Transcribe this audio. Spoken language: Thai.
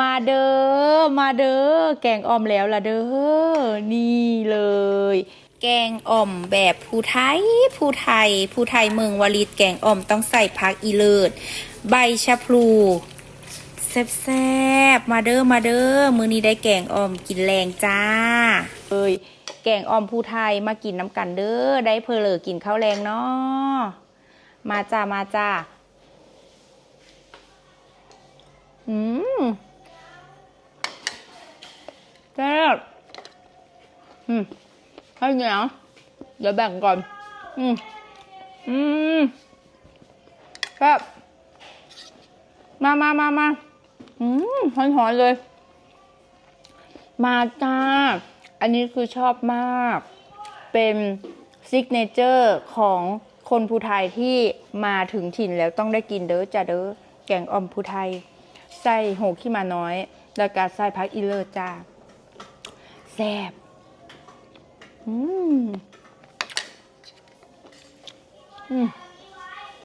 มาเด้อ มาเด้อ แกงอ่อมแล้วล่ะเด้อ นี่เลย แกงอ่อมแบบผู้ไทยผู้ไทยผู้ไทยเมืองวลิตแกงอ่อมต้องใส่ผักอีเลิศ ใบชะพลูแซ่บๆ มาเด้อ มาเด้อ มื้อนี้ได้แกงอ่อมกินแรงจ้าเอ้ย แกงอ่อมผู้ไทยมากินน้ำกันเด้อ ได้เพอเลอกินข้าวแรงเนาะมาจ้า มาจ้า แซ่บอืมให้เหนียวเดี๋ยวแบ่งก่อน อืมอืมแซ่บมามามามาอืมหอนหอนๆเลย มาจ้า อันนี้คือชอบมาก เป็นซิกเนเจอร์ของคนภูไทยที่มาถึงถิ่นแล้วต้องได้กินเด้อจ้าเด้อแกงอ่อมภูไทยใส่โหขี้มาน้อย แล้วก็ใส่พักอีเลอร์จ้า แซ่บอืมอืม